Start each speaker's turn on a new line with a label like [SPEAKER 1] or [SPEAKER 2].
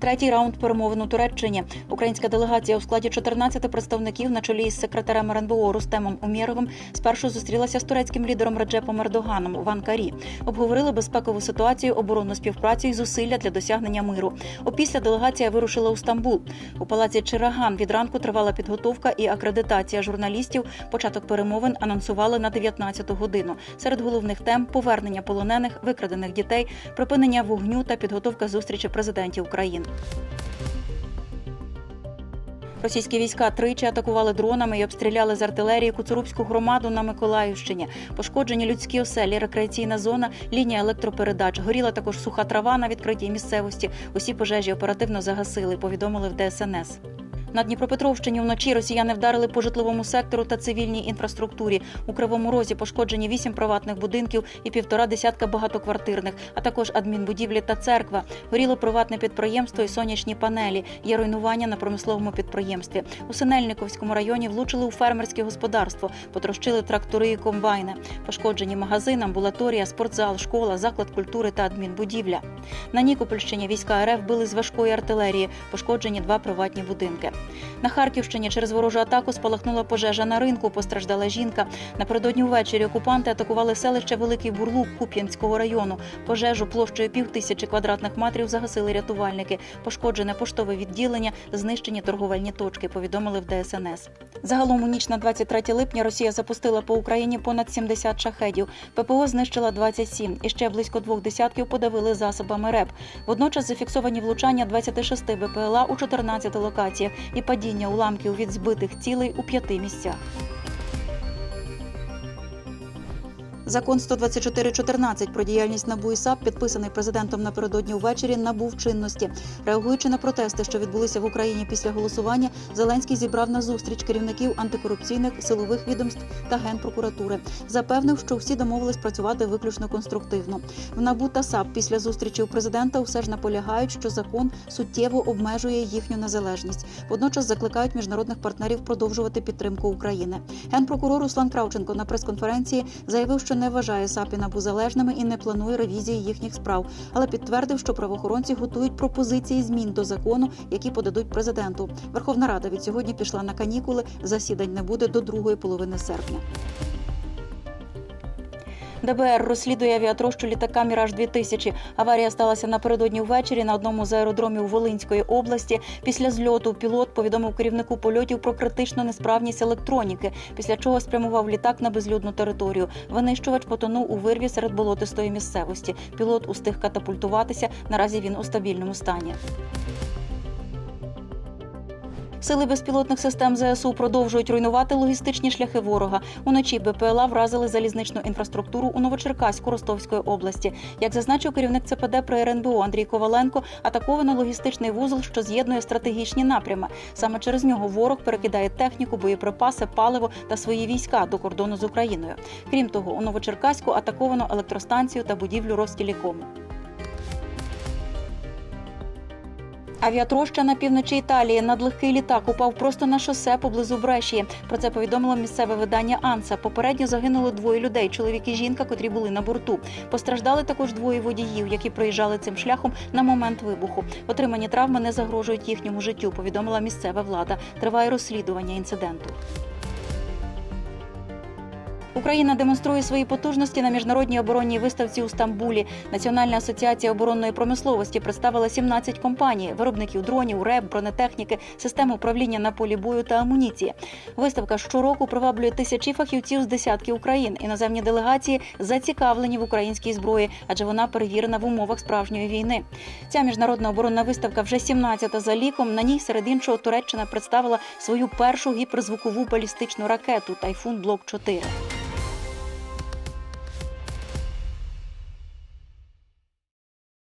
[SPEAKER 1] Третій раунд перемовин у Туреччині. Українська делегація у складі 14 представників на чолі із секретарем РНБО Рустемом Умєровим спершу зустрілася з турецьким лідером Реджепом Ердоганом в Анкарі. Обговорили безпекову ситуацію, оборонну співпрацю і зусилля для досягнення миру. Опісля делегація вирушила у Стамбул. У палаці Чираган від ранку тривала підготовка і акредитація журналістів. Початок перемовин анонсували на 19 годину. Серед головних тем повернення полонених, викрадених дітей, припинення вогню та підготовка зустрічі президентів країн. Російські війська тричі атакували дронами і обстріляли з артилерії Куцурубську громаду на Миколаївщині. Пошкоджені людські оселі, рекреаційна зона, лінія електропередач. Горіла також суха трава на відкритій місцевості. Усі пожежі оперативно загасили. Повідомили в ДСНС. На Дніпропетровщині вночі росіяни вдарили по житловому сектору та цивільній інфраструктурі. У Кривому Розі пошкоджені вісім приватних будинків і півтора десятка багатоквартирних, а також адмінбудівлі та церква. Горіло приватне підприємство і сонячні панелі. Є руйнування на промисловому підприємстві. У Синельниковському районі влучили у фермерське господарство, потрощили трактори і комбайни. Пошкоджені магазин, амбулаторія, спортзал, школа, заклад культури та адмінбудівля. На Нікопольщині війська РФ били з важкої артилерії, пошкоджені два приватні будинки. На Харківщині через ворожу атаку спалахнула пожежа на ринку. Постраждала жінка. Напередодні ввечері окупанти атакували селище Великий Бурлук Куп'янського району. Пожежу площею пів тисячі квадратних метрів загасили рятувальники. Пошкоджене поштове відділення, знищені торговельні точки. Повідомили в ДСНС. Загалом у ніч на 23 липня Росія запустила по Україні понад 70 шахедів. ППО знищила 27 і ще близько двох десятків подавили засобами РЕП. Водночас зафіксовані влучання 26 БПЛА у 14 локаціях і падіння уламків від збитих цілей у п'яти місцях. Закон 124.14 про діяльність НАБУ і САП, підписаний президентом напередодні увечері, набув чинності. Реагуючи на протести, що відбулися в Україні після голосування, Зеленський зібрав на зустріч керівників антикорупційних силових відомств та генпрокуратури. Запевнив, що всі домовились працювати виключно конструктивно. В НАБУ та САП після зустрічі у президента все ж наполягають, що закон суттєво обмежує їхню незалежність. Водночас закликають міжнародних партнерів продовжувати підтримку України. Генпрокурор Руслан Кравченко на прес-конференції заявив, що не вважає Сапіна залежними і не планує ревізії їхніх справ, але підтвердив, що правоохоронці готують пропозиції змін до закону, які подадуть президенту. Верховна Рада від сьогодні пішла на канікули. Засідань не буде до другої половини серпня. ДБР розслідує авіатрощу літака Міраж 2000 Аварія сталася напередодні ввечері на одному з аеродромів Волинської області. Після зльоту пілот повідомив керівнику польотів про критичну несправність електроніки, після чого спрямував літак на безлюдну територію. Винищувач потонув у вирві серед болотистої місцевості. Пілот устиг катапультуватися. Наразі він у стабільному стані. Сили безпілотних систем ЗСУ продовжують руйнувати логістичні шляхи ворога. Уночі БПЛА вразили залізничну інфраструктуру у Новочеркаську Ростовської області. Як зазначив керівник ЦПД при РНБО Андрій Коваленко, атаковано логістичний вузол, що з'єднує стратегічні напрями. Саме через нього ворог перекидає техніку, боєприпаси, паливо та свої війська до кордону з Україною. Крім того, у Новочеркаську атаковано електростанцію та будівлю Ростілікому. Авіатроща на півночі Італії. Надлегкий літак упав просто на шосе поблизу Бреші. Про це повідомило місцеве видання Анса. Попередньо загинули двоє людей: чоловік і жінка, котрі були на борту. Постраждали також двоє водіїв, які проїжджали цим шляхом на момент вибуху. Отримані травми не загрожують їхньому життю. Повідомила місцева влада. Триває розслідування інциденту. Україна демонструє свої потужності на міжнародній оборонній виставці у Стамбулі. Національна асоціація оборонної промисловості представила 17 компаній, виробників дронів, РЕБ, бронетехніки, систем управління на полі бою та амуніції. Виставка щороку приваблює тисячі фахівців з десятків країн. Іноземні делегації зацікавлені в українській зброї, адже вона перевірена в умовах справжньої війни. Ця міжнародна оборонна виставка вже 17-та за ліком. На ній серед іншого Туреччина представила свою першу гіперзвукову балістичну ракету Тайфун Блок 4